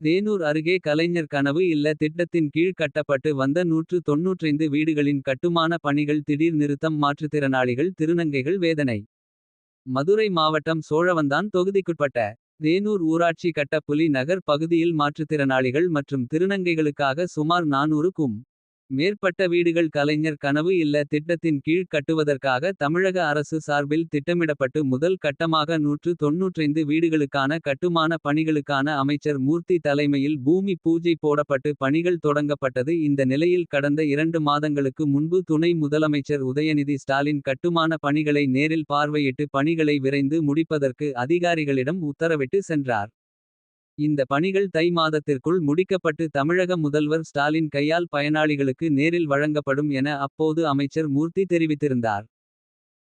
தேனூர் அருகே கலைஞர் கனவு இல்ல திட்டத்தின் கீழ் கட்டப்பட்டு வந்த நூற்று தொன்னூற்றைந்து வீடுகளின் கட்டுமான பணிகள் திடீர் நிறுத்தம் மாற்றுத்திறனாளிகள் திருநங்கைகள் வேதனை. மதுரை மாவட்டம் சோழவந்தான் தொகுதிக்குட்பட்ட. தேனூர் ஊராட்சி கட்ட புலி நகர் பகுதியில் மாற்றுத்திறனாளிகள் மற்றும் திருநங்கைகளுக்காக சுமார் நானூறு கும் மேற்பட்ட வீடுகள் கலைஞர் கனவு இல்ல திட்டத்தின் கீழ் கட்டுவதற்காக தமிழக அரசு சார்பில் திட்டமிடப்பட்டு முதல் கட்டமாக நூற்று தொன்னூற்றைந்து வீடுகளுக்கான கட்டுமான பணிகளுக்கான அமைச்சர் மூர்த்தி தலைமையில் பூமி பூஜை போடப்பட்டு பணிகள் தொடங்கப்பட்டது இந்த நிலையில் கடந்த இரண்டு மாதங்களுக்கு முன்பு துணை முதலமைச்சர் உதயநிதி ஸ்டாலின் கட்டுமான பணிகளை நேரில் பார்வையிட்டு பணிகளை விரைந்து முடிப்பதற்கு அதிகாரிகளிடம் உத்தரவிட்டு சென்றார். இந்த பணிகள் தை மாதத்திற்குள் முடிக்கப்பட்டு தமிழக முதல்வர் ஸ்டாலின் கையால் பயனாளிகளுக்கு நேரில் வழங்கப்படும் என அப்போது அமைச்சர் மூர்த்தி தெரிவித்திருந்தார்.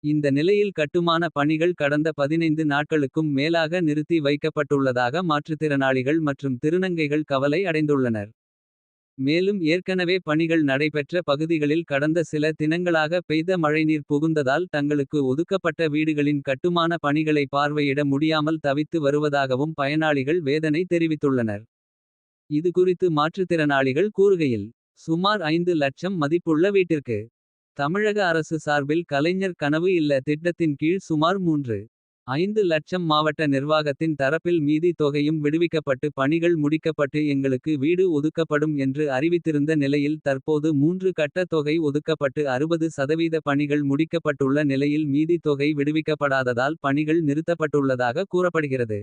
இந்த நிலையில் கட்டுமான பணிகள் கடந்த 15 நாட்களுக்கும் மேலாக நிறுத்தி வைக்கப்பட்டுள்ளதாக மாற்றுத்திறனாளிகள் மற்றும் திருநங்கைகள் கவலை அடைந்துள்ளனர். மேலும் ஏற்கனவே பணிகள் நடைபெற்ற பகுதிகளில் கடந்த சில தினங்களாக பெய்த மழைநீர் புகுந்ததால் தங்களுக்கு ஒதுக்கப்பட்ட வீடுகளின் கட்டுமான பணிகளை பார்வையிட முடியாமல் தவித்து வருவதாகவும் பயனாளிகள் வேதனை தெரிவித்துள்ளனர். இதுகுறித்து மாற்றுத்திறனாளிகள் கூறுகையில். சுமார் ஐந்து லட்சம் மதிப்புள்ள வீட்டிற்கு. தமிழக அரசு சார்பில் கலைஞர் கனவு இல்ல திட்டத்தின் கீழ் சுமார் மூன்று. ஐந்து லட்சம் மாவட்ட நிர்வாகத்தின் தரப்பில் மீதி தொகையும் விடுவிக்கப்பட்டு பணிகள் முடிக்கப்பட்டு எங்களுக்கு வீடு ஒதுக்கப்படும் என்று அறிவித்திருந்த நிலையில் தற்போது மூன்று கட்ட தொகை ஒதுக்கப்பட்டு 60 சதவீத பணிகள் முடிக்கப்பட்டுள்ள நிலையில் மீதி தொகை விடுவிக்கப்படாததால் பணிகள் நிறுத்தப்பட்டுள்ளதாக கூறப்படுகிறது.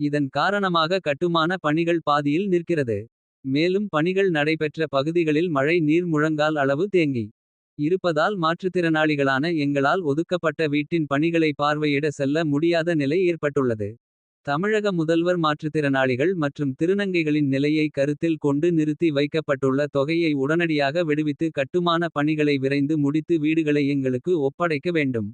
இதன் காரணமாக கட்டுமான பணிகள் பாதியில் நிற்கிறது. மேலும் பணிகள் நடைபெற்ற பகுதிகளில் மழை நீர் முழங்கால் அளவு தேங்கி. இருப்பதால் மாற்றுத்திறனாளிகளான எங்களால் ஒதுக்கப்பட்ட வீட்டின் பணிகளை பார்வையிட செல்ல முடியாத நிலை ஏற்பட்டுள்ளது. தமிழக முதல்வர் மாற்றுத்திறனாளிகள் மற்றும் திருநங்கைகளின் நிலையை கருத்தில் கொண்டு நிறுத்தி வைக்கப்பட்டுள்ள தொகையை உடனடியாக விடுவித்து கட்டுமான பணிகளை விரைந்து முடித்து வீடுகளை எங்களுக்கு ஒப்படைக்க வேண்டும்.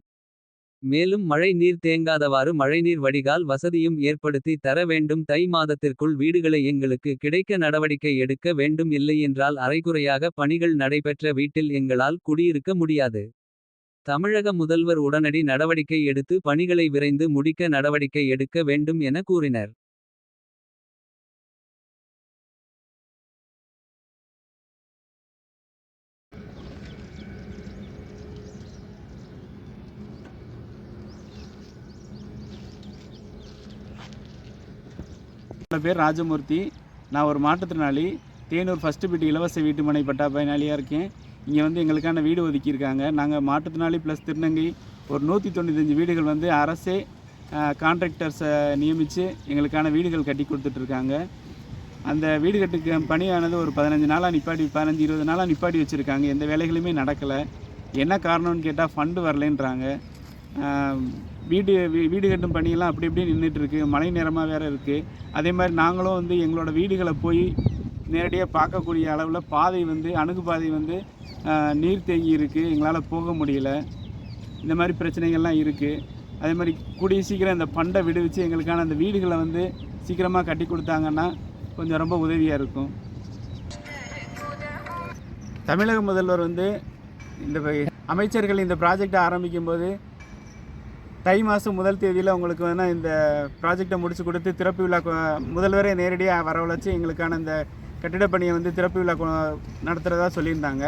மேலும் மழை நீர் தேங்காதவாறு மழைநீர் வடிகால் வசதியும் ஏற்படுத்தி தர வேண்டும் தை மாதத்திற்குள் வீடுகளை எங்களுக்கு கிடைக்க நடவடிக்கை எடுக்க வேண்டும் இல்லையென்றால் அரைகுறையாக பணிகள் நடைபெற்ற வீட்டில் எங்களால் குடியிருக்க முடியாது. தமிழக முதல்வர் உடனடி நடவடிக்கை எடுத்து பணிகளை விரைந்து முடிக்க நடவடிக்கை எடுக்க வேண்டும் என கூறினர். என்னோட பேர் ராஜமூர்த்தி. நான் ஒரு மாற்றுத்திறனாளி. தேனூர் ஃபஸ்ட்டு பிட்டு இலவச வீட்டுமனை பட்டா பயனாளியாக இருக்கேன். இங்கே வந்து எங்களுக்கான வீடு ஒதுக்கியிருக்காங்க. நாங்கள் மாற்றுத்திறனாளி ப்ளஸ் திருநங்கை. ஒரு நூற்றி தொண்ணூத்தஞ்சு வீடுகள் வந்து அரசே கான்ட்ராக்டர்ஸை நியமித்து எங்களுக்கான வீடுகள் கட்டி கொடுத்துட்ருக்காங்க. அந்த வீடு கட்டுக்க பணியானது ஒரு பதினஞ்சு நாளாக நிப்பாட்டி பதினஞ்சு இருபது நாளாக நிப்பாட்டி வச்சுருக்காங்க. எந்த வேலைகளுமே நடக்கலை. என்ன காரணம்னு கேட்டால் ஃபண்டு வரலைன்றாங்க. வீடு வீ- வீடு கட்டும் பணியெல்லாம் அப்படி இப்படி நின்றுட்டுருக்கு மழை நேரமாக வேறு இருக்குது அதே மாதிரி நாங்களும் வந்து எங்களோட வீடுகளை போய் நேரடியாக பார்க்கக்கூடிய அளவில் பாதை வந்து அணுகு பாதை வந்து நீர் தேங்கி இருக்குது எங்களால் போக முடியல. இந்த மாதிரி பிரச்சனைகள்லாம் இருக்குது அதே மாதிரி கூடிய சீக்கிரம் இந்த பண்டை விடுவிச்சு எங்களுக்கான அந்த வீடுகளை வந்து சீக்கிரமாக கட்டி கொடுத்தாங்கன்னா கொஞ்சம் ரொம்ப உதவியாக இருக்கும். தமிழக முதல்வர் வந்து இந்த அமைச்சர்கள் இந்த ப்ராஜெக்டை ஆரம்பிக்கும்போது தை மாதம் முதல் தேதியில் உங்களுக்கு வேணால் இந்த ப்ராஜெக்டை முடிச்சு கொடுத்து திறப்பு விழா கொ- முதல்வரே நேரடியாக வரவழைச்சு எங்களுக்கான இந்த கட்டிடப் பணியை வந்து திறப்பு விழா நடத்துகிறதா சொல்லியிருந்தாங்க.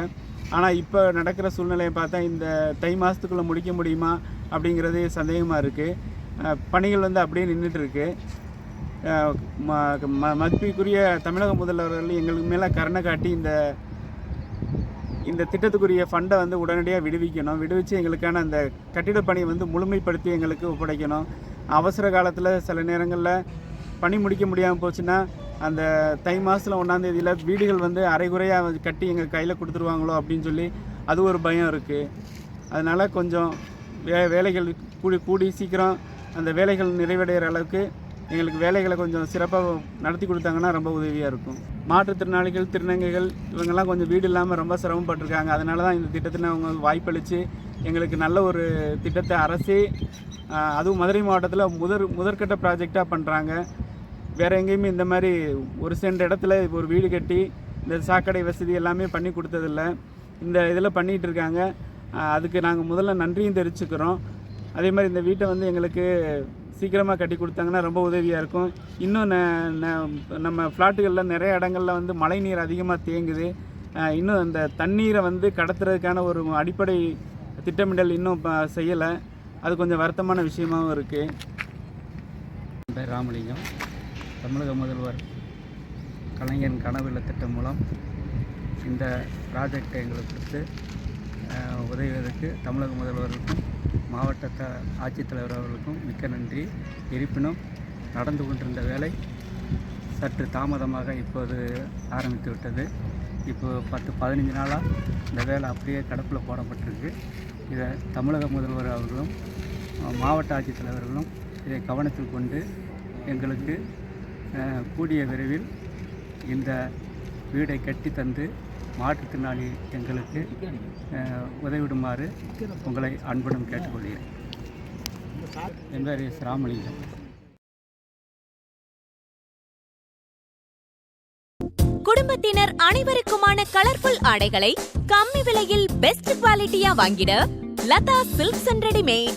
ஆனால் இப்போ நடக்கிற சூழ்நிலையை பார்த்தா இந்த தை மாதத்துக்குள்ளே முடிக்க முடியுமா அப்படிங்கிறது சந்தேகமாக இருக்குது பணிகள் வந்து அப்படியே நின்றுட்டுருக்கு ம- ம- தமிழக முதல்வர்கள் எங்களுக்கு மேலே கருணை காட்டி இந்த இந்த திட்டத்துக்குரிய ஃபண்டை வந்து உடனடியாக விடுவிக்கணும். விடுவிச்சு எங்களுக்கான அந்த கட்டிடப் பணியை வந்து முழுமைப்படுத்தி எங்களுக்கு ஒப்படைக்கணும். அவசர காலத்தில் சில நேரங்களில் பணி முடிக்க முடியாமல் போச்சுன்னா அந்த தை மாதத்தில் ஒன்றாந்தேதியில் வீடுகள் வந்து அரைகுறையாக கட்டி எங்கள் கையில் கொடுத்துருவாங்களோ அப்படின்னு சொல்லி அது ஒரு பயம் இருக்குது அதனால் கொஞ்சம் வே வேலைகள் கூடி கூடி சீக்கிரம் அந்த வேலைகள் நிறைவடைகிற அளவுக்கு எங்களுக்கு வேலைகளை கொஞ்சம் சிறப்பாக நடத்தி கொடுத்தாங்கன்னா ரொம்ப உதவியாக இருக்கும். மாற்றுத்திறனாளிகள் திருநங்கைகள் இவங்கெல்லாம் கொஞ்சம் வீடு இல்லாமல் ரொம்ப சிரமப்பட்டிருக்காங்க. அதனால தான் இந்த திட்டத்தில் அவங்க வாய்ப்பளித்து எங்களுக்கு நல்ல ஒரு திட்டத்தை அரசே அதுவும் மதுரை மாவட்டத்தில் முதற் முதற்கட்ட ப்ராஜெக்டாக பண்ணுறாங்க வேறு எங்கேயுமே இந்த மாதிரி ஒரு சென்ற இடத்துல ஒரு வீடு கட்டி இந்த சாக்கடை வசதி எல்லாமே பண்ணி கொடுத்ததில்ல. இந்த இதில் பண்ணிகிட்டு இருக்காங்க. அதுக்கு நாங்கள் முதல்ல நன்றியும் தெரிவிச்சுக்கிறோம். அதே மாதிரி இந்த வீட்டை வந்து எங்களுக்கு சீக்கிரமாக கட்டி கொடுத்தாங்கன்னா ரொம்ப உதவியாக இருக்கும். இன்னும் ந- ந- நம்ம ஃப்ளாட்டுகளில் நிறைய இடங்களில் வந்து மழை நீர் அதிகமாக தேங்குது. இன்னும் அந்த தண்ணீரை வந்து கடத்துறதுக்கான ஒரு அடிப்படை திட்டமிடல் இன்னும் செய்யலை. அது கொஞ்சம் வருத்தமான விஷயமாவும் இருக்குது பேர் ராமலிங்கம். தமிழக முதல்வர் கலைஞன் கனவுள்ள திட்டம் மூலம் இந்த ப்ராஜெக்டை எங்களுக்கு கொடுத்து உதவியதற்கு தமிழக முதல்வருக்கும் மாவட்ட த ஆட்சித்தலைவர் அவர்களுக்கும் மிக்க நன்றி. இருப்பினும் நடந்து கொண்டிருந்த வேலை சற்று தாமதமாக இப்போது ஆரம்பித்து விட்டது. இப்போது பத்து பதினஞ்சு நாளாக இந்த வேலை அப்படியே கடப்பில் போடப்பட்டிருக்கு. இதை தமிழக முதல்வர் அவர்களும் மாவட்ட ஆட்சித்தலைவர்களும் இதை கவனத்தில் கொண்டு எங்களுக்கு கூடிய விரைவில் இந்த வீடை கட்டி தந்து மாற்றுத்திறனாளி எங்களுக்கு உதவிடுமாறு உங்களை அன்புடன் கேட்டுக்கொள்கிறேன். என் பேர் எஸ் ராமலிங்கம் குடும்பத்தினர் அனைவருக்குமான கலர்ஃபுல் ஆடைகளை கம்மி விலையில் பெஸ்ட் குவாலிட்டியா வாங்கிட லதா சில்க்ஸ் அண்ட் ரெடிமேட்